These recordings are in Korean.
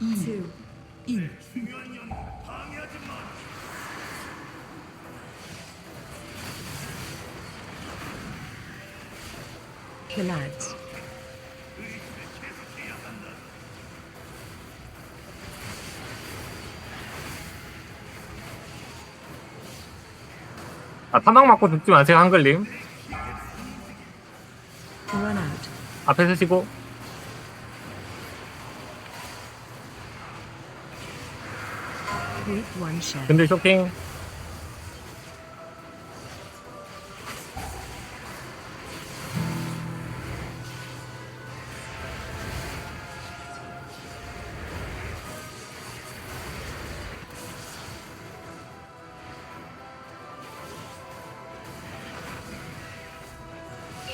2, 1. Killads. 아, 타막 맞고 죽지 마세요, 한글님. Run out. 앞에 서시고. Group 1 share. 근데.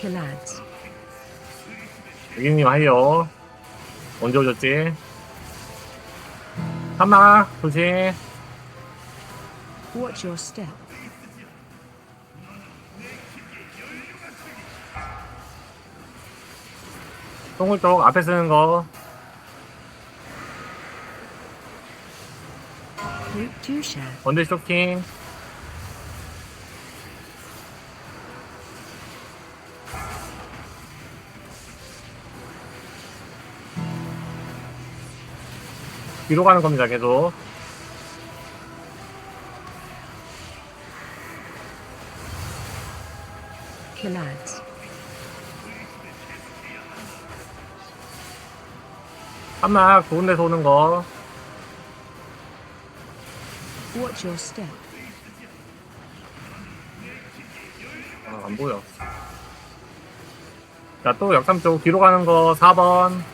Killads. 여기님 하이요. 언제 오셨지? 타막, 조심. Watch your step. 동굴 쪽 앞에 쓰는 거. Group 2 share. 언제 쇼킹. 뒤로 가는 겁니다, 계속. Killads. 한막 좋은 데서 오는 거. Watch your step. 아, 안 보여. 자, 또 역삼 쪽 뒤로 가는 거 4번.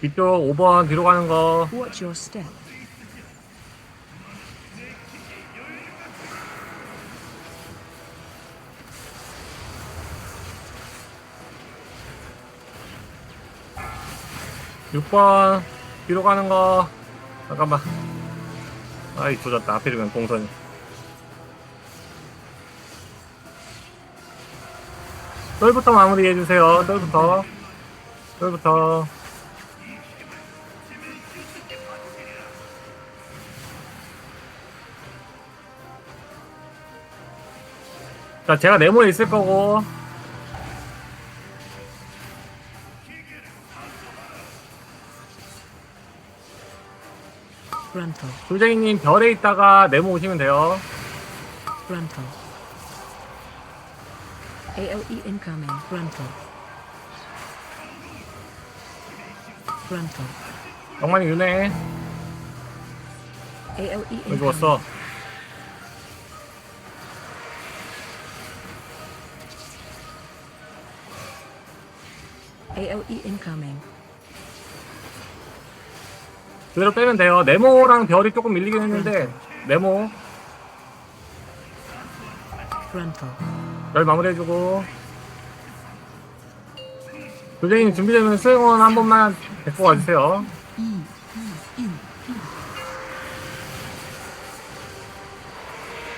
뒤쪽 5번 뒤로 가는 거. Watch your step. 육번 뒤로 가는 거. 잠깐만. 아이, 조졌다. 하필이면 동선이. 똘부터 마무리해주세요. 똘부터. 똘부터. 자, 제가 네모에 있을 거고. Gruntle. 돌쟁이님 별에 있다가 네모 오시면 돼요. Gruntle. AOE incoming. Gruntle. Gruntle. 영만이. AOE 왜 incoming. 죽었어? AOE incoming. 그대로 빼면 돼요. 네모랑 별이 조금 밀리긴 했는데, 네모. 별 마무리해주고. 돌쟁이님 준비되면 수행원 한 번만 데리고 와주세요.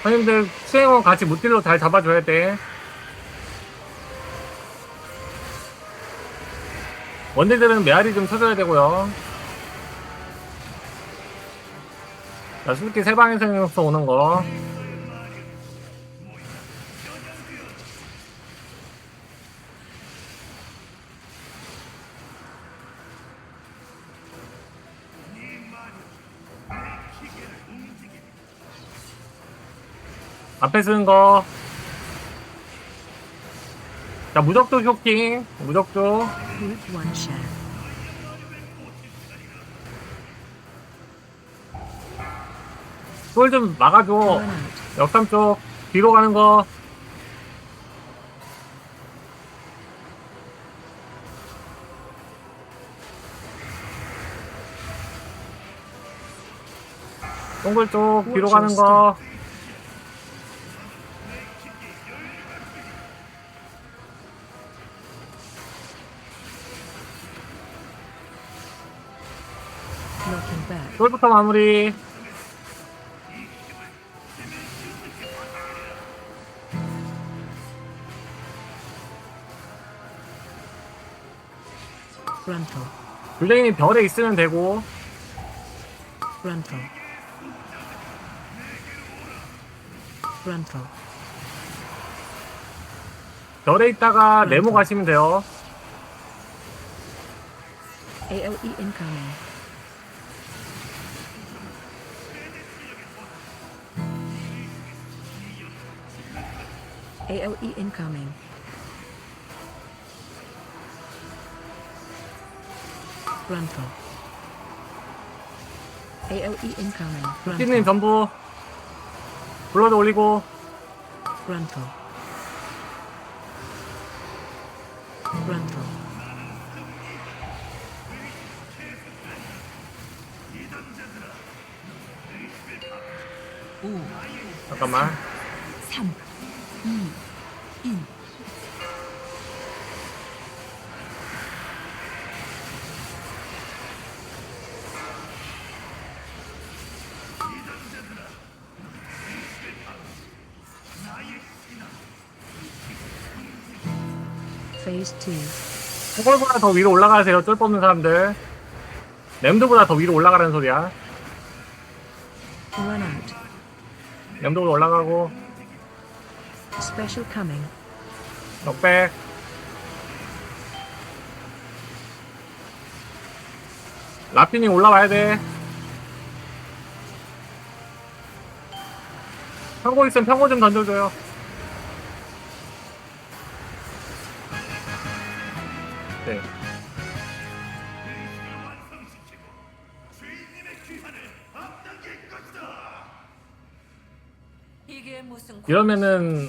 선생님들 수행원 같이 무딜로 잘 잡아줘야 돼. 원딜들은 메아리 좀 쳐줘야 되고요. 자, 술기 세 방에서 오는 거. 앞에 쓰는 거. 자, 무적도 쇼킹. 무적도. Group 1 share. 돌 좀 막아줘. 역삼 쪽. 뒤로 가는 거. 동굴 쪽. 뒤로 가는 거. 돌부터 마무리. 브란터. 블레인이 별에 있으면 되고. 브란터. 브란터. 별에 있다가 네모 가시면 돼요. ALE incoming. AOE incoming, frontal, AOE incoming, 띠님 frontal, 전부 블러드 올리고 frontal, frontal. 잠깐만 3, 2, 1. Phase 2. 그걸보다 더 위로 올라가세요. 쫄 뽑는 사람들. 램드보다 더 위로 올라가라는 소리야. Run out. 램드보다 올라가고 Special coming. 넉백 라피니 올라와야 돼. 평고 있으면 평고 좀 던져줘요. 네. 이게 무슨 이러면은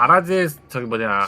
아라지 저기 뭐냐